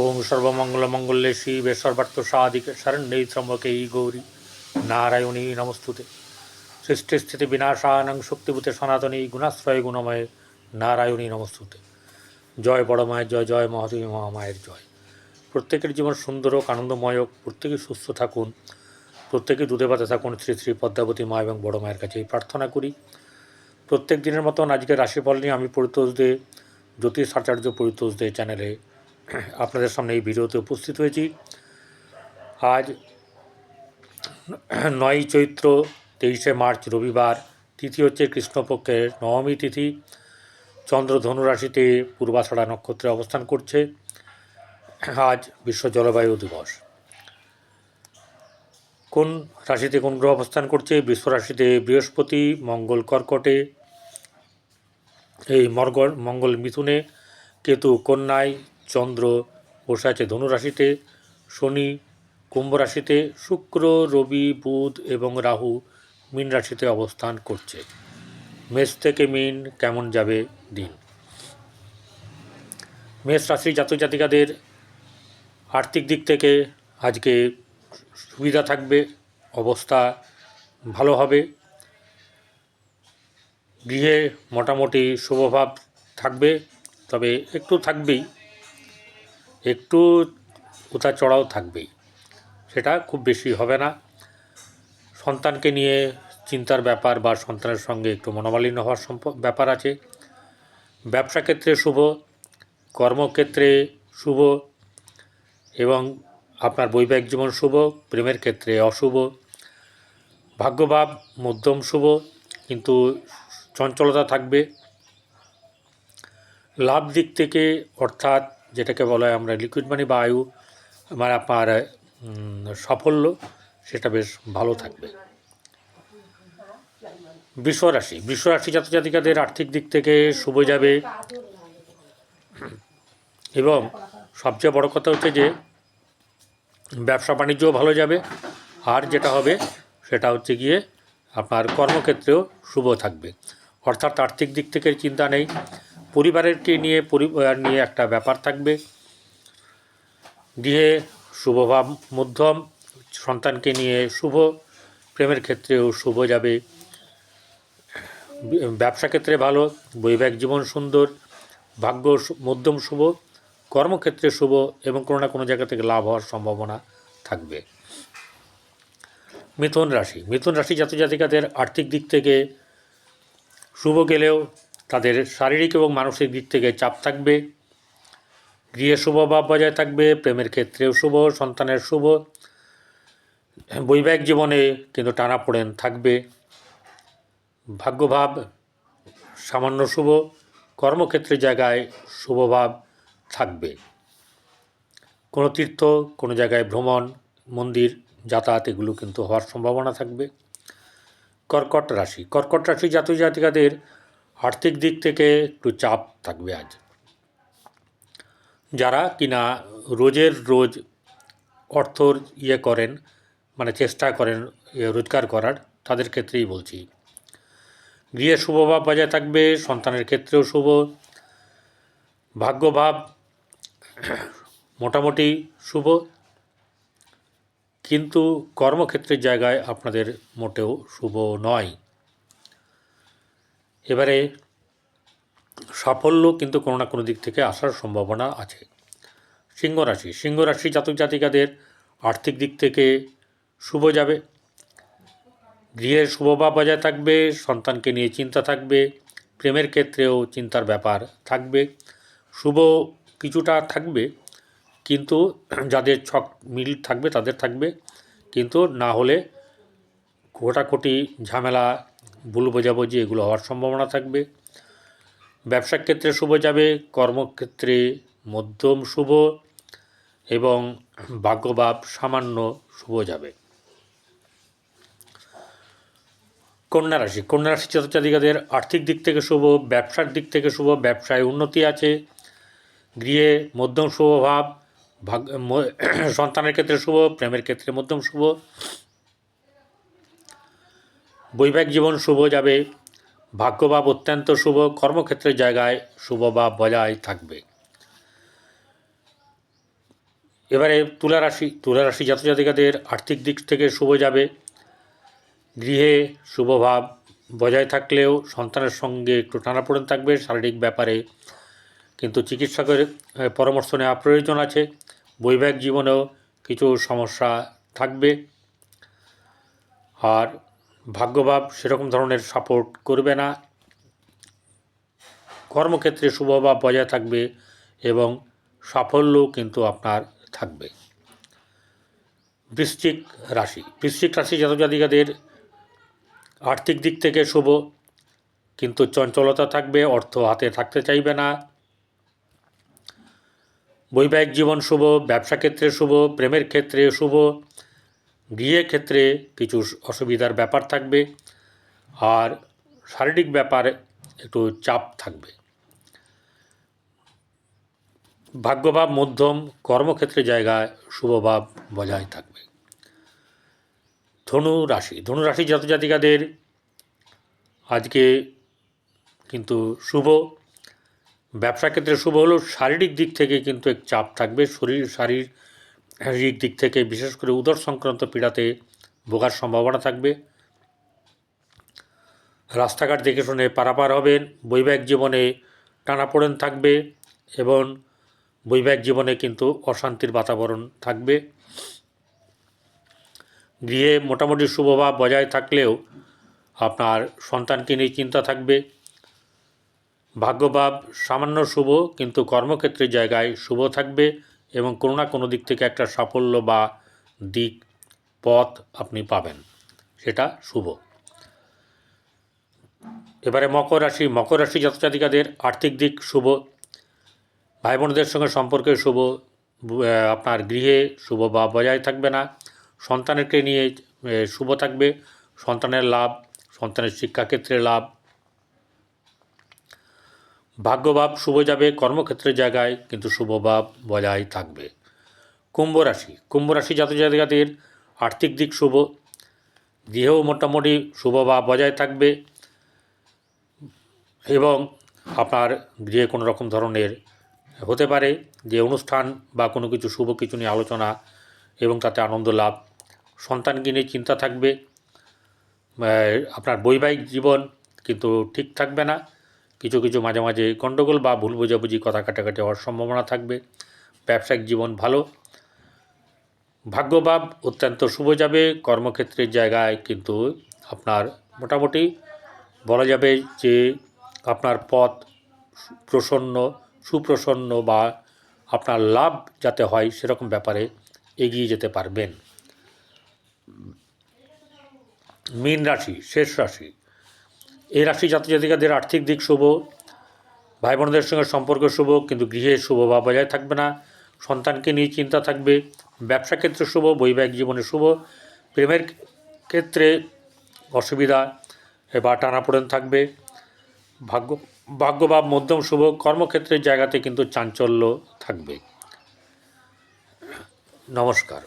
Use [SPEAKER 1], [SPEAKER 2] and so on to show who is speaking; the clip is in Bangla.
[SPEAKER 1] ওম সর্বমঙ্গলমঙ্গলে শিবে সর্বার্থ সাধিকে শরণ্যে ত্রম্বকে গৌরী নারায়ণী নমস্তুতে সৃষ্টি স্থিতি বিনাশানং শক্তিভূতে সনাতনী গুণাশ্রয় গুণময়ে নারায়ণী নমস্তুতে জয় বড় মায়ের জয় জয় মহাদেবী মহামায়ের জয় প্রত্যেকের জীবন সুন্দর হোক, আনন্দময় হোক, প্রত্যেকে সুস্থ থাকুন, প্রত্যেকে দুধে পাতে থাকুন, শ্রী শ্রী পদ্মাবতী মা এবং বড় মায়ের কাছে প্রার্থনা করি। প্রত্যেক দিনের মতন আজকে রাশিফল নিয়ে আমি পরিতোষ দে জ্যোতিষ আচার্য পরিতোষ দে চ্যানেলে আপনাদের সামনে এই ভিডিওতে উপস্থিত হয়েছি। আজ নয় চৈত্র তেইশে মার্চ রবিবার তিথি হচ্ছে কৃষ্ণপক্ষের নবমী তিথি। চন্দ্র ধনু রাশিতে পূর্বাষাঢ়া নক্ষত্রে অবস্থান করছে। আজ বিশ্ব জলবায়ু দিবস। কোন রাশিতে কোন গ্রহ অবস্থান করছে? বিশ্ব রাশিতে বৃহস্পতি, মঙ্গল কর্কটে, এই মর্গল মঙ্গল মিথুনে, কেতু কন্যায় চন্দ্র বসে আছে ধনু রাশিতে শনি কুম্ভ রাশিতে, শুক্র, রবি, বুধ এবং রাহু মীন রাশিতে অবস্থান করছে। মেষ থেকে মীন কেমন যাবে দিন? মেষ রাশির জাতক জাতিকাদের আর্থিক দিক থেকে আজকে সুবিধা থাকবে, অবস্থা ভালো হবে। গৃহে মোটামুটি শুভভাব থাকবে, তবে একটু থাকবেই। একটু উতার চড়াও থাকবেই। সেটা খুব বেশি হবে না। সন্তানকে নিয়ে চিন্তার ব্যাপার বা সন্তানের সঙ্গে একটু মনোমালিন্য হওয়ার সম্প, ব্যাপার আছে। ব্যবসা ক্ষেত্রে শুভ, কর্মক্ষেত্রে শুভ এবং আপনার বৈবাহিক জীবন শুভ, প্রেমের ক্ষেত্রে অশুভ। ভাগ্যভাব মধ্যম শুভ, কিন্তু চঞ্চলতা থাকবে। লাভ দিক থেকে অর্থাৎ যেটাকে বলা হয় আমরা লিকুইড মানি বা আয়ু মানে আপনার সাফল্য, সেটা বেশ ভালো থাকবে। বৃষরাশি বৃষরাশি জাতজাতিকাদের আর্থিক দিক থেকে শুভ যাবে। এবং সবচেয়ে বড় কথা হচ্ছে যে, ব্যবসা বাণিজ্যও ভালো যাবে। আর যেটা হবে, সেটা হচ্ছে গিয়ে আপনার কর্মক্ষেত্রেও শুভ থাকবে। অর্থাৎ আর্থিক দিক থেকে চিন্তা নেই। পরিবারেরকে নিয়ে, পরিবার নিয়ে একটা ব্যাপার থাকবে। গৃহে শুভভাব মধ্যম, সন্তানকে নিয়ে শুভ, প্রেমের ক্ষেত্রেও শুভ যাবে। ব্যবসা ক্ষেত্রে ভালো, বৈবাহিক জীবন সুন্দর, ভাগ্য মধ্যম শুভ, কর্মক্ষেত্রে শুভ এবং কোনো না কোনো জায়গা থেকে লাভ হওয়ার সম্ভাবনা থাকবে। মিথুন রাশি মিথুন রাশি জাতক জাতিকাদের আর্থিক দিক থেকে শুভ গেলেও তাদের শারীরিক এবং মানসিক দিক থেকে চাপ থাকবে। গৃহে শুভভাব বজায় থাকবে, প্রেমের ক্ষেত্রেও শুভ, সন্তানের শুভ। বৈবাহিক জীবনে কিন্তু টানাপোড়েন থাকবে। ভাগ্যভাব সামান্য শুভ, কর্মক্ষেত্রের জায়গায় শুভভাব থাকবে। কোনো তীর্থ, কোনো জায়গায় ভ্রমণ, মন্দির, যাতায়াত এগুলো কিন্তু হওয়ার সম্ভাবনা থাকবে। কর্কট রাশি কর্কট রাশি জাতক জাতিকাদের আর্থিক দিক থেকে একটু চাপ থাকবে আজ। যারা কিনা রোজের রোজ অর্থর ইয়ে করেন মানে চেষ্টা করেন রোজগার করার, তাদের ক্ষেত্রেই বলছি। গৃহে শুভভাব বজায় থাকবে, সন্তানের ক্ষেত্রেও শুভ। ভাগ্যভাব মোটামুটি শুভ। কিন্তু কর্মক্ষেত্রের জায়গায় আপনাদের মোটেও শুভ নয়। এবারে সাফল্য কিন্তু কোনো না কোনো দিক থেকে আসার সম্ভাবনা আছে। সিংহ রাশি সিংহ রাশি জাতক জাতিকাদের আর্থিক দিক থেকে শুভ যাবে। গৃহের শুভভাব বজায় থাকবে, সন্তানকে নিয়ে চিন্তা থাকবে, প্রেমের ক্ষেত্রেও চিন্তার ব্যাপার থাকবে। শুভ কিছুটা থাকবে, কিন্তু যাদের ছক মিল থাকবে তাদের থাকবে, কিন্তু না হলে ঘোটাঘুটি, ঝামেলা ভুল বোঝাবুঝি, এগুলো হওয়ার সম্ভাবনা থাকবে। ব্যবসার ক্ষেত্রে শুভ যাবে, কর্মক্ষেত্রে মধ্যম শুভ এবং ভাগ্যভাব সামান্য শুভ যাবে। কন্যা রাশি কন্যা রাশি জাতজাতিকাদের আর্থিক দিক থেকে শুভ, ব্যবসার দিক থেকে শুভ, ব্যবসায় উন্নতি আছে, গৃহে মধ্যম শুভ ভাব, ভাগ সন্তানের ক্ষেত্রে শুভ, প্রেমের ক্ষেত্রে মধ্যম শুভ বৈবাহিক জীবন শুভ যাবে ভাগ্যভাব অত্যন্ত শুভ, কর্মক্ষেত্রের জায়গায় শুভ শুভভাব বজায় থাকবে। এবারে তুলা রাশি তুলা রাশি জাতক জাতিকাদের আর্থিক দিক থেকে শুভ যাবে। গৃহে শুভভাব বজায় থাকলেও সন্তানের সঙ্গে একটু টানাপোড়েন থাকবে শারীরিক ব্যাপারে। কিন্তু চিকিৎসকের পরামর্শ নেওয়া প্রয়োজন আছে। বৈবাহিক জীবনেও কিছু সমস্যা থাকবে। আর ভাগ্যভাব সেরকম ধরনের সাপোর্ট করবে না। কর্মক্ষেত্রে শুভভাব বজায় থাকবে এবং সাফল্য কিন্তু আপনার থাকবে। বৃশ্চিক রাশি বৃশ্চিক রাশি জাতক জাতিকাদের আর্থিক দিক থেকে শুভ, কিন্তু চঞ্চলতা থাকবে, অর্থ হাতে থাকতে চাইবে না। বৈবাহিক জীবন শুভ, ব্যবসা ক্ষেত্রে শুভ, প্রেমের ক্ষেত্রে শুভ গৃহের ক্ষেত্রে কিছু অসুবিধার ব্যাপার থাকবে আর শারীরিক ব্যাপার একটু চাপ থাকবে। ভাগ্যভাব, মধ্যম, কর্মক্ষেত্রে জায়গায় শুভভাব বজায় থাকবে। ধনু রাশি ধনু রাশি জাতক জাতিকাদের আজকে কিন্তু শুভ। ব্যবসা ক্ষেত্রে শুভ হলেও শারীরিক দিক থেকে কিন্তু এক চাপ থাকবে, শরীর, শারীর শারীরিক দিক থেকে, বিশেষ করে উদর সংক্রান্ত পীড়াতে ভোগার সম্ভাবনা থাকবে। রাস্তাঘাট দেখে শুনে পারাপার হবেন, বৈবাহিক জীবনে টানাপোড়েন থাকবে এবং বৈবাহিক জীবনে কিন্তু অশান্তির বাতাবরণ থাকবে। গৃহে মোটামুটি শুভভাব বজায় থাকলেও আপনার সন্তানকে নিয়ে চিন্তা থাকবে। ভাগ্যভাব সামান্য শুভ, কিন্তু কর্মক্ষেত্রের জায়গায় শুভ থাকবে। এবং কোনো না কোনো দিক থেকে একটা সাফল্য বা দিক, পথ আপনি পাবেন। সেটা শুভ। এবারে মকর রাশি। মকর রাশি জাতজাতিকাদের আর্থিক দিক শুভ। ভাই বোনদের সঙ্গে সম্পর্কে শুভ। আপনার গৃহে শুভ বা বজায় থাকবে না। সন্তানকে নিয়ে শুভ থাকবে। সন্তানের লাভ, সন্তানের শিক্ষাক্ষেত্রে লাভ ভাগ্যভাব শুভ যাবে কর্মক্ষেত্রের জায়গায়, কিন্তু শুভভাব বজায় থাকবে। কুম্ভ রাশি কুম্ভ রাশি জাতক জাতিকাদের আর্থিক দিক শুভ, গৃহেও মোটামুটি শুভভাব বজায় থাকবে এবং আপনার গৃহে কোনো রকম ধরনের হতে পারে যে অনুষ্ঠান বা কোনো কিছু শুভ কিছু নিয়ে আলোচনা এবং তাতে আনন্দ লাভ সন্তানকে নিয়ে চিন্তা থাকবে আপনার বৈবাহিক জীবন কিন্তু ঠিক থাকবে না। কিছু কিছু মাঝে মাঝে গণ্ডগোল বা ভুল বোঝাবুঝি কথা কাটাকাটি হওয়ার সম্ভাবনা থাকবে। ব্যবসায়িক জীবন ভালো। ভাগ্যভাব অত্যন্ত শুভ যাবে। কর্মক্ষেত্রের জায়গায় কিন্তু আপনার মোটামুটি বলা যাবে যে আপনার পথ প্রসন্ন, সুপ্রসন্ন বা আপনার লাভ যাতে হয় সেরকম ব্যাপারে এগিয়ে যেতে পারবেন। মীন রাশি, শেষ রাশি। এই রাশি জাতজাতিকাদের আর্থিক দিক শুভ ভাই বোনদের সঙ্গে সম্পর্ক শুভ, কিন্তু গৃহে শুভ বা বজায় থাকবে না। সন্তানকে নিয়ে চিন্তা থাকবে, ব্যবসা ক্ষেত্রে শুভ, বৈবাহিক জীবনে শুভ, প্রেমের ক্ষেত্রে অসুবিধা বা টানাপোড়েন থাকবে। ভাগ্য ভাগ্য বা মধ্যম শুভ, কর্মক্ষেত্রের জায়গাতে কিন্তু চাঞ্চল্য থাকবে। নমস্কার।